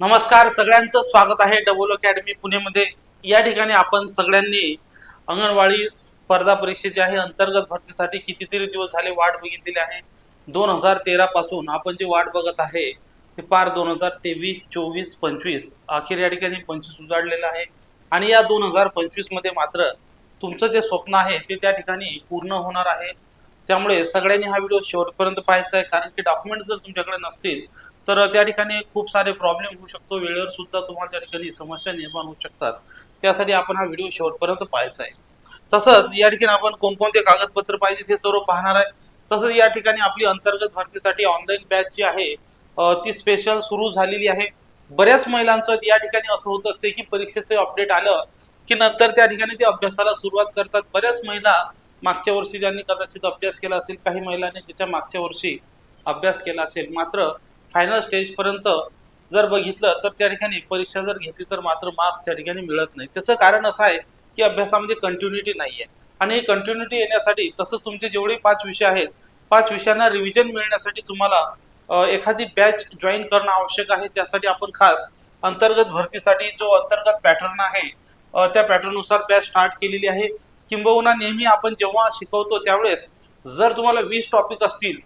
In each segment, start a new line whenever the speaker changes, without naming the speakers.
नमस्कार सगळ्यांचं स्वागत आहे डबल अकॅडमी पुणेमध्ये. या ठिकाणी आपण सगळ्यांनी अंगणवाडी स्पर्धा परीक्षेची आहे अंतर्गत भरतीसाठी कितीतरी दिवस झाले वाट बघितलेली आहे. दोन हजार तेरा पासून आपण जे वाट बघत आहे ते पार दोन हजार तेवीस चोवीस पंचवीस अखेर या ठिकाणी पंचवीस उजाडलेलं आहे. आणि या दोन हजार पंचवीसमध्ये मात्र तुमचं जे स्वप्न आहे ते त्या ठिकाणी पूर्ण होणार आहे. त्यामुळे सगळ्यांनी हा व्हिडिओ शेवटपर्यंत पाहायचा आहे कारण की डॉक्युमेंट जर तुमच्याकडे नसतील तर त्या ठिकाणी खूप सारे प्रॉब्लेम होऊ शकतो. वेळेवर सुद्धा तुम्हाला त्या ठिकाणी समस्या निर्माण होऊ शकतात. त्यासाठी आपण हा व्हिडिओ शेवटपर्यंत पाहायचा आहे. तसंच या ठिकाणी आपण कोणकोणते कागदपत्र पाहिजे ते सर्व पाहणार आहे. तसंच या ठिकाणी आपली अंतर्गत भरतीसाठी ऑनलाईन बॅच जी आहे ती स्पेशल सुरू झालेली आहे. बऱ्याच महिलांचं या ठिकाणी असं होत असते की परीक्षेचे अपडेट आलं की नंतर त्या ठिकाणी ते अभ्यासाला सुरुवात करतात. बऱ्याच महिला मागच्या वर्षी ज्यांनी कदाचित अभ्यास केला असेल काही महिलांनी त्याच्या मागच्या वर्षी अभ्यास केला असेल. मात्र फायनल स्टेजपर्यंत जर बघितलं तर त्या ठिकाणी परीक्षा जर घेतली तर मात्र मार्क्स त्या ठिकाणी मिळत नाही. त्याचं कारण असं आहे की अभ्यासामध्ये कंटिन्युटी नाही आहे आणि ही कंटिन्युटी येण्यासाठी तसंच तुमचे जेवढे पाच विषय आहेत पाच विषयांना रिव्हिजन मिळण्यासाठी तुम्हाला एखादी बॅच जॉईन करणं आवश्यक आहे. त्यासाठी आपण खास अंतर्गत भरतीसाठी जो अंतर्गत पॅटर्न आहे त्या पॅटर्ननुसार बॅच स्टार्ट केलेली आहे. किंबहुना नेहमी आपण जेव्हा शिकवतो त्यावेळेस जर तुम्हाला वीस टॉपिक असतील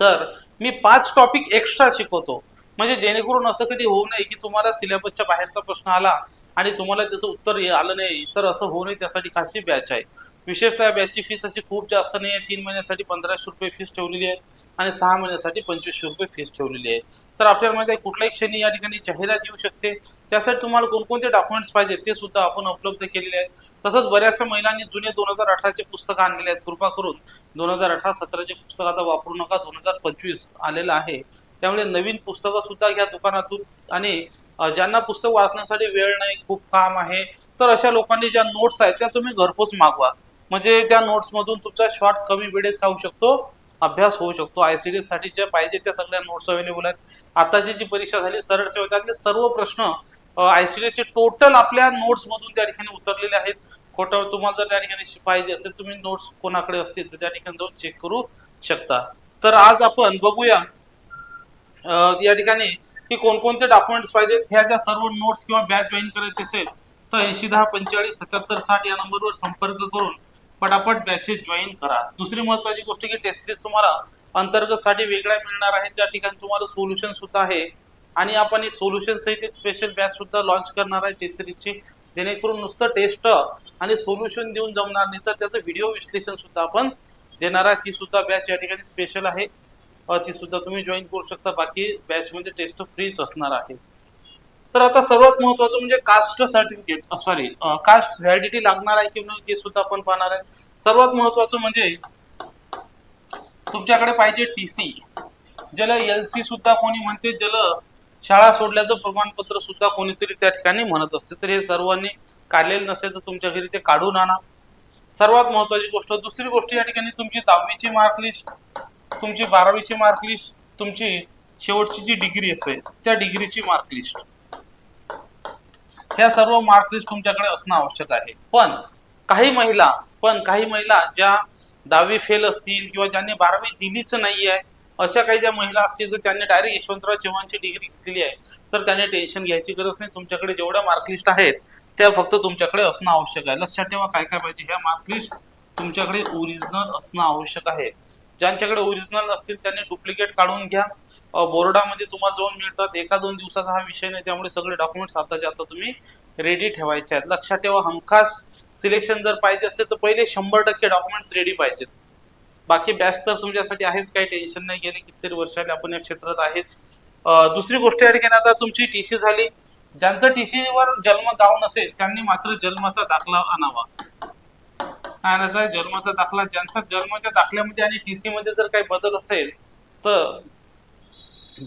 तर मी पाच टॉपिक एक्स्ट्रा शिकवतो. म्हणजे जेणेकरून असं कधी होऊ नये की तुम्हाला सिलेबसच्या बाहेरचा प्रश्न आला आणि तुम्हाला त्याचं उत्तर हे आलं नाही तर असं होऊ नये त्यासाठी खासी बॅच आहे. विशेषतः बॅचची फीस अशी खूप जास्त नाही आहे. तीन महिन्यासाठी पंधराशे रुपये फीस ठेवलेली आहे आणि सहा महिन्यासाठी पंचवीसशे रुपये फीस ठेवलेली आहे. तर आपल्याला माहिती आहे कुठल्याही क्षणी या ठिकाणी जाहिरात येऊ शकते. त्यासाठी तुम्हाला कोणकोणते डॉक्युमेंट्स पाहिजे ते सुद्धा आपण उपलब्ध केलेले आहेत. तसंच बऱ्याचशा महिलांनी जुने दोन हजार अठराचे पुस्तकं आणलेले आहेत. कृपा करून दोन हजार अठरा सतराचे पुस्तक आता वापरू नका. दोन हजार पंचवीस आलेलं आहे. त्यामुळे नवीन पुस्तकं सुद्धा घ्या दुकानातून. आणि ज्यांना पुस्तक वाचण्यासाठी वेळ नाही खूप काम आहे तर अशा लोकांनी ज्या नोट्स आहेत त्या तुम्ही घरपोच मागवा. म्हणजे त्या नोट्समधून तुमचा शॉर्ट कमी वेळेत जाऊ शकतो अभ्यास होऊ शकतो. आय सी डी साठी ज्या पाहिजे त्या सगळ्या नोट्स अवेलेबल आहेत. आताची जी परीक्षा झाली सरळ सेवा त्यातले सर्व प्रश्न आय सी चे टोटल आपल्या नोट्स मधून त्या ठिकाणी उतरलेले आहेत. खोटं तुम्हाला जर त्या ठिकाणी पाहिजे असेल तुम्ही नोट्स कोणाकडे असतील तर त्या ठिकाणी जाऊन चेक करू शकता. तर आज आपण बघूया या ठिकाणी की कोणकोणते डॉक्युमेंट्स पाहिजेत? ह्या ज्या सर्व नोट्स किंवा बॅच जॉईन करायचे असेल तर ऐंशी दहा पंचेचाळीस सत्याहत्तर साठ या नंबरवर संपर्क करून पटापट बॅचेस जॉईन करा. दुसरी महत्वाची गोष्ट की टेस्ट सिरीज तुम्हाला अंतर्गत साठी वेगळ्या मिळणार आहे त्या ठिकाणी तुम्हाला सोल्युशन सुद्धा आहे. आणि आपण एक सोल्युशन सहित एक स्पेशल बॅच सुद्धा लॉन्च करणार आहे टेस्ट सिरीजची जेणेकरून नुसतं टेस्ट आणि सोल्युशन देऊन जमणार नाही तर त्याचं व्हिडिओ विश्लेषण सुद्धा आपण देणार आहे. ती सुद्धा बॅच या ठिकाणी स्पेशल आहे. ती सुद्धा तुम्ही जॉईन करू शकता. बाकी बॅच मध्ये टेस्ट फ्रीच असणार आहे. तर आता सर्वात महत्वाचं म्हणजे caste certificate sorry caste validity लागणार आहे की नाही ते सुद्धा आपण पाहणार आहे. सर्वात महत्वाचं म्हणजे तुमच्याकडे पाहिजे टी सी ज्याला एल सी सुद्धा कोणी म्हणते ज्याला शाळा सोडल्याचं प्रमाणपत्र सुद्धा कोणीतरी त्या ठिकाणी म्हणत असते. तर हे सर्वांनी काढलेलं नसेल तर तुमच्या घरी ते काढून आणा. सर्वात महत्वाची गोष्ट दुसरी गोष्ट या ठिकाणी तुमची दहावीची मार्क लिस्ट तुमची बारावीची मार्क लिस्ट तुमची शेवटची जी डिग्री असेल त्या डिग्रीची मार्क लिस्ट ह्या सर्व मार्कलिस्ट तुमच्याकडे असणं आवश्यक आहे. पण काही महिला पण काही महिला ज्या दहावी फेल असतील किंवा ज्यांनी बारावी दिलीच नाही आहे अशा काही ज्या महिला असतील तर त्यांनी डायरेक्ट यशवंतराव चव्हाणची डिग्री घेतलेली आहे तर त्यांनी टेन्शन घ्यायची गरज नाही. तुमच्याकडे जेवढ्या मार्कलिस्ट आहेत त्या फक्त तुमच्याकडे असणं आवश्यक आहे. लक्षात ठेवा काय काय पाहिजे. ह्या मार्कलिस्ट तुमच्याकडे ओरिजिनल असणं आवश्यक आहे. ज्यांच्याकडे ओरिजिनल असतील त्यांनी डुप्लिकेट काढून घ्या. बोर्डामध्ये तुम्हाला जाऊन मिळतात. एका दोन दिवसाचा हा विषय नाही त्यामुळे सगळे डॉक्युमेंट्स आताच्या आता तुम्ही रेडी ठेवायचे आहेत. लक्षात ठेवा हमखास सिलेक्शन जर पाहिजे असेल तर पहिले शंभर टक्के डॉक्युमेंट्स रेडी पाहिजेत. बाकी बॅच तर तुमच्यासाठी आहेच काही टेन्शन नाही. गेले कितीतरी वर्षाने आपण या क्षेत्रात आहेच. दुसरी गोष्ट या ठिकाणी आता तुमची टी सी झाली. ज्यांचं टी वर जन्म गाव नसेल त्यांनी मात्र जन्माचा दाखला आणावा. आणायचा आहे? जन्माचा दाखला ज्यांचा जन्माच्या दाखल्यामध्ये आणि टीसी मध्ये जर काही बदल असेल तर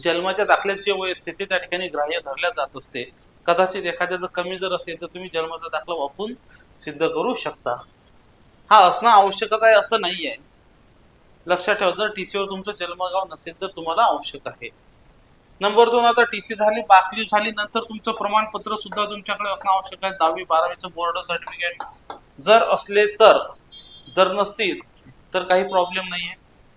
जन्माच्या दाखल्याचे वय असते ते त्या ठिकाणी ग्राह्य धरल्या जात असते. कदाचित एखाद्याचं कमी जर असेल तर तुम्ही जन्माचा दाखला वापरून सिद्ध करू शकता. हा असणं आवश्यकच आहे असं नाही आहे. लक्षात ठेवा जर टीसीवर तुमचं जन्मगाव नसेल तर तुम्हाला आवश्यक आहे. नंबर दोन आता टीसी झाली बाकी झाली नंतर तुमचं प्रमाणपत्र सुद्धा तुमच्याकडे असणं आवश्यक आहे. दहावी बारावीचं बोर्ड सर्टिफिकेट जर असले तर जर नसतील तर काही प्रॉब्लेम नाहीये.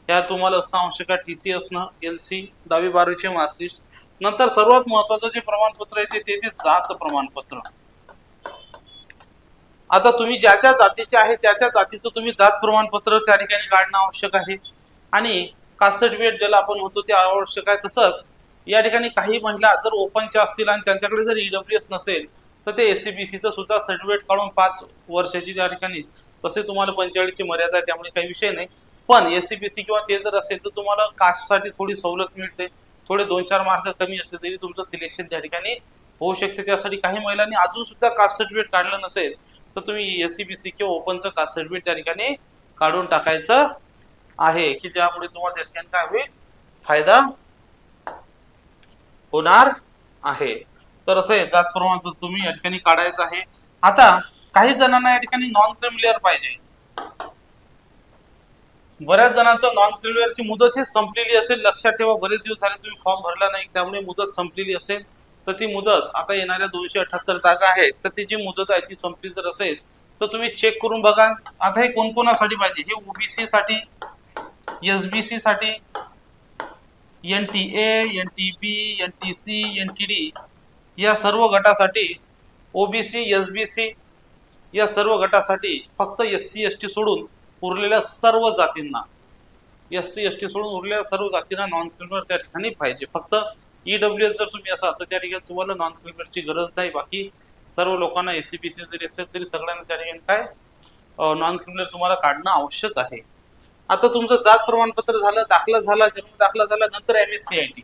त्या तुम्हाला असणं आवश्यक आहे. टी सी असणं एल सी दहावी बारावीचे मार्कलिस्ट नंतर सर्वात महत्वाचं जे प्रमाणपत्र आहे ते ते ते जात प्रमाणपत्र. आता तुम्ही ज्या ज्या जातीचे आहे त्या त्या जातीचं तुम्ही जात प्रमाणपत्र त्या ठिकाणी काढणं आवश्यक आहे. आणि कास्ट सर्टिफिकेट ज्याला आपण होतो ते आवश्यक आहे. तसंच या ठिकाणी काही महिला जर ओपनच्या असतील आणि त्यांच्याकडे जर ईडब्ल्यू एस नसेल तर ते एस सी बी सीचं सुद्धा सर्टिफिकेट काढून पाच वर्षाची त्या ठिकाणी तसे तुम्हाला पंचेचाळीसची मर्यादा आहे त्यामुळे काही विषय नाही. पण एस सी बी सी किंवा ते जर असेल तर तुम्हाला कास्टसाठी थोडी सवलत मिळते. थोडे दोन चार मार्क कमी असते तरी तुमचं सिलेक्शन त्या ठिकाणी होऊ शकते. त्यासाठी काही महिलांनी अजून सुद्धा कास्ट सर्टिफिकेट काढलं नसेल तर तुम्ही एस सी बी सी किंवा ओपनचं कास्ट सर्टिफिकेट त्या ठिकाणी काढून टाकायचं आहे की त्यामुळे तुम्हाला त्या ठिकाणी काय होईल? फायदा होणार आहे. तर असं आहे जात प्रमाणपत्र तुम्ही या ठिकाणी काढायचं आहे. आता काही जणांना या ठिकाणी नॉन क्रिमिलियर पाहिजे. बऱ्याच जणांचं नॉन क्रिमिलियरची मुदत ही संपलेली असेल. लक्षात ठेवा बरेच दिवस झाले तुम्ही फॉर्म भरला नाही त्यामुळे मुदत संपलेली असेल. तर ती मुदत आता येणाऱ्या दोनशे अठ्याहत्तर जागा आहेत तर ती जी मुदत आहे ती संपली जर असेल तर तुम्ही चेक करून बघा. आता हे कोणकोणासाठी पाहिजे? हे ओबीसी साठी एस बी सी साठी N T A N T B N T C N T D या सर्व गटासाठी ओबीसी एस बी सी या सर्व गटासाठी फक्त एस सी एस टी सोडून उरलेल्या सर्व जातींना एस सी एस टी सोडून उरलेल्या सर्व जातींना नॉन क्रिमिनल त्या ठिकाणी पाहिजे. फक्त ईडब्ल्यू एस जर तुम्ही असाल तर त्या ठिकाणी तुम्हाला नॉन क्रिमिनलची गरज नाही. बाकी सर्व लोकांना एस सी बी सी जरी असेल तरी सगळ्यांना त्या ठिकाणी काय नॉन क्रिमिनल तुम्हाला काढणं आवश्यक आहे. आता तुमचं जात प्रमाणपत्र झालं दाखला झाला जन्म दाखला झाला नंतर M S C I T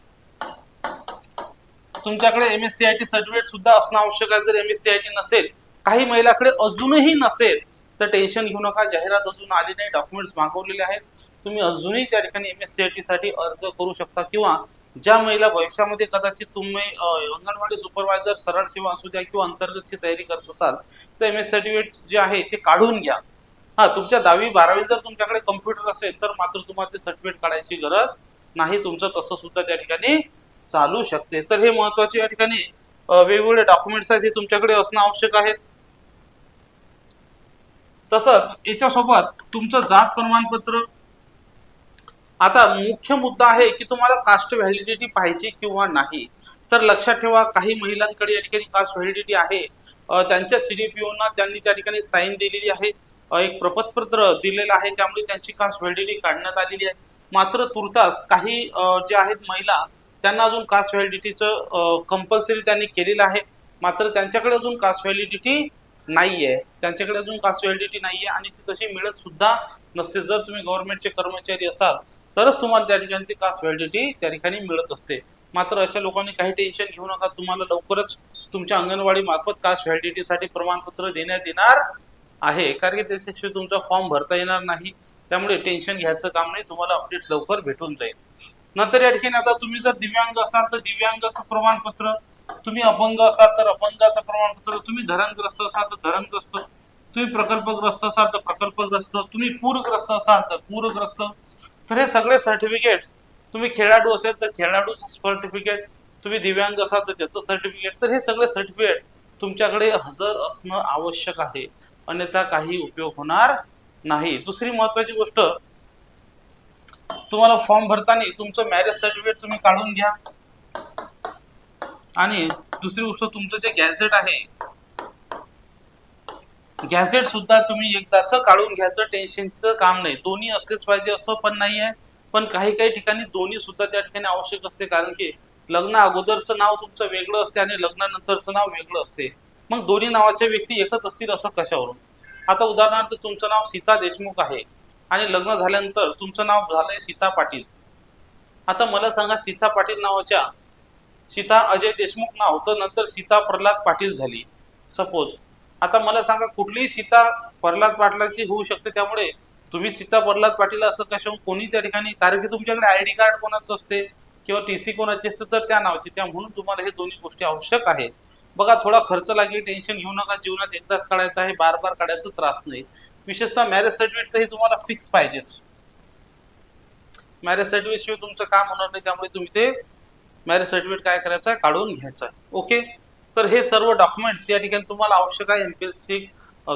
तुमच्याकडे M S C I T certificate सुद्धा असणं आवश्यक आहे. जर M S C I T नसेल काही महिलाकडे अजूनही नसेल तर टेन्शन घेऊ नका. जाहिरात अजून आली नाही. डॉक्युमेंट्स मागवलेले आहेत. तुम्ही अजूनही त्या ठिकाणी M S C I T साठी अर्ज करू शकता. किंवा ज्या महिला भविष्यामध्ये कदाचित तुम्ही अंगणवाडी सुपरवायझर सरळ सेवा असू द्या किंवा अंतर्गतची तयारी करत असाल तर एम एस सर्टिफिकेट जे आहे ते काढून घ्या. हा तुमच्या दहावी बारावी जर तुमच्याकडे कम्प्युटर असेल तर मात्र तुम्हाला ते सर्टिफिकेट काढायची गरज नाही. तुमचं तसं सुद्धा त्या ठिकाणी चालू शकते. तर हे महत्त्वाचे या ठिकाणी वेगवेगळे डॉक्युमेंट्स आहेत हे तुमच्याकडे असणं आवश्यक आहे. तसंच याच्यासोबत तुमचं जात प्रमाणपत्र. आता मुख्य मुद्दा आहे की तुम्हाला कास्ट व्हॅलिडिटी पाहिजे किंवा नाही. तर लक्षात ठेवा काही महिलांकडे या ठिकाणी कास्ट व्हॅलिडिटी आहे. अ, त्यांच्या सीडीपीओना त्यांनी त्या ठिकाणी साईन दिलेली आहे. एक प्रपतपत्र दिलेलं आहे त्यामुळे त्यांची कास्ट व्हॅलिडिटी काढण्यात आलेली आहे. मात्र तुर्तास काही जे आहेत महिला त्यांना अजून कास्ट व्हॅलिडिटीचं कंपल्सरी त्यांनी केलेलं आहे. मात्र त्यांच्याकडे अजून कास्ट व्हॅलिडिटी आहे त्यांच्याकडे अजून कास्ट व्हॅलिडिटी नाही आहे आणि ती तशी मिळत सुद्धा नसते. जर तुम्ही गव्हर्नमेंटचे कर्मचारी असाल तरच तुम्हाला त्या ठिकाणी ती कास्ट व्हॅलिडिटी त्या ठिकाणी मिळत असते. मात्र अशा लोकांनी काही टेन्शन घेऊ नका. तुम्हाला लवकरच तुमच्या अंगणवाडी मार्फत कास्ट व्हॅलिडिटीसाठी प्रमाणपत्र देण्यात येणार आहे. कारण की त्याच्याशिवाय तुमचा फॉर्म भरता येणार नाही. त्यामुळे टेन्शन घ्यायचं काम नाही. तुम्हाला अपडेट लवकर भेटून जाईल. नंतर या ठिकाणी आता तुम्ही जर दिव्यांग असाल तर दिव्यांगाचं प्रमाणपत्र तुम्ही अपंग असाल तर अपंगाचं प्रमाणपत्र तुम्ही धरणग्रस्त असाल तर धरणग्रस्त तुम्ही प्रकल्पग्रस्त असाल तर प्रकल्पग्रस्त तुम्ही पूरग्रस्त असाल तर पूरग्रस्त तर हे सगळे सर्टिफिकेट तुम्ही खेळाडू असेल तर खेळाडूचं सर्टिफिकेट तुम्ही दिव्यांग असाल तर त्याचं सर्टिफिकेट तर हे सगळे सर्टिफिकेट तुमच्याकडे हजर असणं आवश्यक आहे. अन्यथा काही उपयोग होणार नाही. दुसरी महत्वाची गोष्ट तुम्हाला फॉर्म भरताना तुमचं मॅरेज सर्टिफिकेट तुम्ही काढून घ्या. आणि दुसरी गोष्ट तुमचं जे गॅझेट आहे गॅझेट सुद्धा तुम्ही एकदाच काढून घ्यायचं टेन्शनचं काम नाही. दोन्ही असलेच पाहिजे असं पण नाही आहे पण काही काही ठिकाणी दोन्ही सुद्धा त्या ठिकाणी आवश्यक असते. कारण की लग्न अगोदरचं नाव तुमचं वेगळं असते आणि लग्नानंतरचं नाव वेगळं असते. मग दोन्ही नावाच्या व्यक्ती एकच असतील असं कशावरून? आता उदाहरणार्थ तुमचं नाव सीता देशमुख आहे. आणि लग्न झाल्यानंतर तुमचं नाव झालंय सीता पाटील. आता मला सांगा सीता पाटील नावाच्या सीता अजय देशमुख नाव तर नंतर सीता प्रल्हाद पाटील झाली. सपोज आता मला सांगा कुठलीही सीता प्रल्हाद पाटलाची होऊ शकते त्यामुळे तुम्ही सीता प्रल्हाद पाटील असं कशा कोणी त्या ठिकाणी? कारण की तुमच्याकडे आय डी कार्ड कोणाचं असते? किंवा टी सी कोणाची असते? तर त्या नावाची. त्या म्हणून तुम्हाला हे दोन्ही गोष्टी आवश्यक आहेत. बघा थोडा खर्च लागेल टेन्शन घेऊ नका जीवनात एकदाच काढायचं आहे बार बार काढायचं त्रास नाही. विशेषतः मॅरेज सर्टिफिकेट तर हे तुम्हाला फिक्स पाहिजेच. मॅरेज सर्टिफिकेट शिवाय तुमचं काम होणार नाही त्यामुळे तुम्ही ते मॅरेज सर्टिफिकेट काय करायचं आहे काढून घ्यायचं आहे. ओके तर हे सर्व डॉक्युमेंट्स या ठिकाणी तुम्हाला आवश्यक आहे. MPSC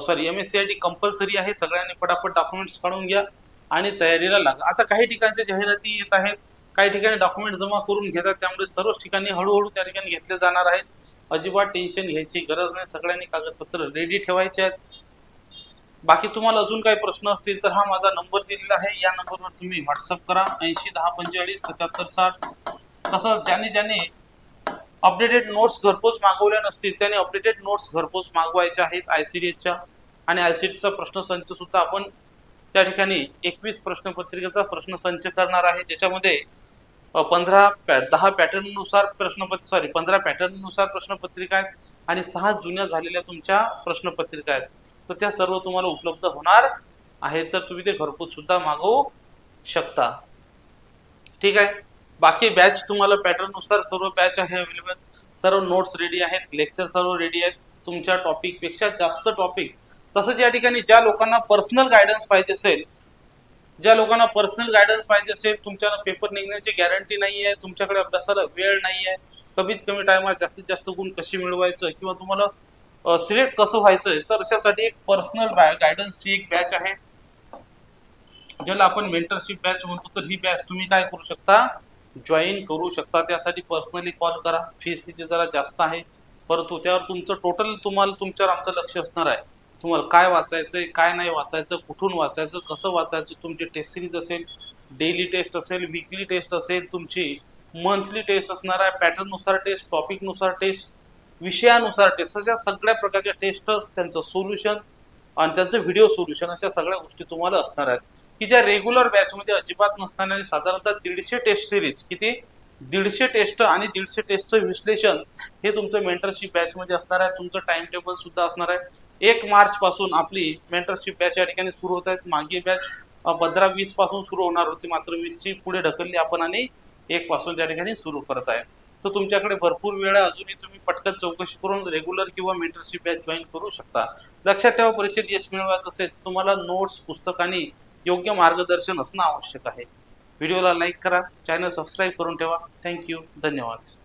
sorry M S C I T compulsory आहे. सगळ्यांनी पटापट डॉक्युमेंट्स काढून घ्या आणि तयारीला लागा. आता काही ठिकाणच्या जाहिराती येत आहेत. काही ठिकाणी डॉक्युमेंट जमा करून घेतात. त्यामुळे सर्वच ठिकाणी हळूहळू त्या ठिकाणी घेतले जाणार आहेत. अजिबात टेन्शन घ्यायची गरज नाही. सगळ्यांनी कागदपत्र रेडी ठेवायचे आहेत. बाकी तुम्हाला अजून काही प्रश्न असतील तर हा माझा नंबर दिलेला आहे. या नंबरवर तुम्ही व्हॉट्सअप करा. ऐंशी दहा पंचेचाळीस सत्याहत्तर साठ. तसंच ज्याने ज्याने अपडेटेड नोट्स घरपोच मागवल्या नसतील त्याने अपडेटेड नोट्स घरपोच मागवायच्या आहेत आय सी डी एचच्या आणि आय सी डीचा प्रश्नसंच सुद्धा आपण त्या ठिकाणी एकवीस प्रश्नपत्रिकेचा प्रश्नसंच करणार आहे. ज्याच्यामध्ये पंधरा पॅ दहा पॅटर्ननुसार प्रश्नपत्र सॉरी पंधरा पॅटर्ननुसार प्रश्नपत्रिका आहेत आणि सहा जुन्या झालेल्या तुमच्या प्रश्नपत्रिका आहेत. तर त्या सर्व तुम्हाला उपलब्ध होणार आहेत. तर तुम्ही ते घरपोच सुद्धा मागवू शकता. ठीक आहे? बाकी बॅच तुम्हाला पॅटर्ननुसार सर्व बॅच आहे अवेलेबल सर्व नोट्स रेडी आहेत. लेक्चर सर्व रेडी आहेत. तुमच्या टॉपिकपेक्षा जास्त टॉपिक तसंच या ठिकाणी ज्या लोकांना पर्सनल गायडन्स पाहिजे असेल ज्या लोकांना पर्सनल गायडन्स पाहिजे असेल तुमच्या पेपर निघण्याची गॅरंटी नाही आहे तुमच्याकडे अभ्यासाला वेळ नाही आहे कमीत कमी टायमात जास्तीत जास्त गुण कशी मिळवायचं किंवा तुम्हाला सिलेक्ट कसं व्हायचं तर अशासाठी एक पर्सनल गायडन्सची एक बॅच आहे. ज्याला आपण मेंटरशिप बॅच म्हणतो तर ही बॅच तुम्ही काय करू शकता? जॉईन करू शकता. त्यासाठी पर्सनली कॉल करा. फीस तिची जरा जास्त आहे. परंतु त्यावर तुमचं टोटल तुम्हाला तुमच्यावर आमचं लक्ष असणार आहे. तुम्हाला काय वाचायचंय काय नाही वाचायचं कुठून वाचायचं कसं वाचायचं तुमची टेस्ट सिरीज असेल डेली टेस्ट असेल विकली टेस्ट असेल तुमची मंथली टेस्ट असणार आहे पॅटर्ननुसार टेस्ट टॉपिकनुसार टेस्ट विषयानुसार टेस्ट अशा सगळ्या प्रकारच्या टेस्ट त्यांचं सोल्युशन आणि त्यांचं व्हिडिओ सोल्युशन अशा सगळ्या गोष्टी तुम्हाला असणार आहेत. की ज्या रेग्युलर बॅचमध्ये अजिबात नसताना साधारणतः दीडशे टेस्ट सिरीज किती? दीडशे टेस्ट आणि दीडशे टेस्टचं विश्लेषण हे तुमचं मेंटरशिप बॅचमध्ये असणार आहे तुमचं टाइम टेबल सुद्धा असणार आहे. एक मार्च पासून आपली मेंटरशिप बॅच या ठिकाणी सुरू होत आहेत. मागे बॅच पंधरा वीसपासून सुरू होणार होती. मात्र वीसची पुढे ढकलली आपण आणि एक पासून त्या ठिकाणी सुरू करत आहे. तर तुमच्याकडे भरपूर वेळ आहे. अजूनही तुम्ही पटकन चौकशी करून रेग्युलर किंवा मेंटरशिप बॅच जॉईन करू शकता. लक्षात ठेवा परीक्षेत यश मिळवायचं असेल तर तुम्हाला नोट्स पुस्तकांनी योग्य मार्गदर्शन असणं आवश्यक आहे. व्हिडिओला लाईक करा. चॅनल सबस्क्राईब करून ठेवा. थँक्यू धन्यवाद.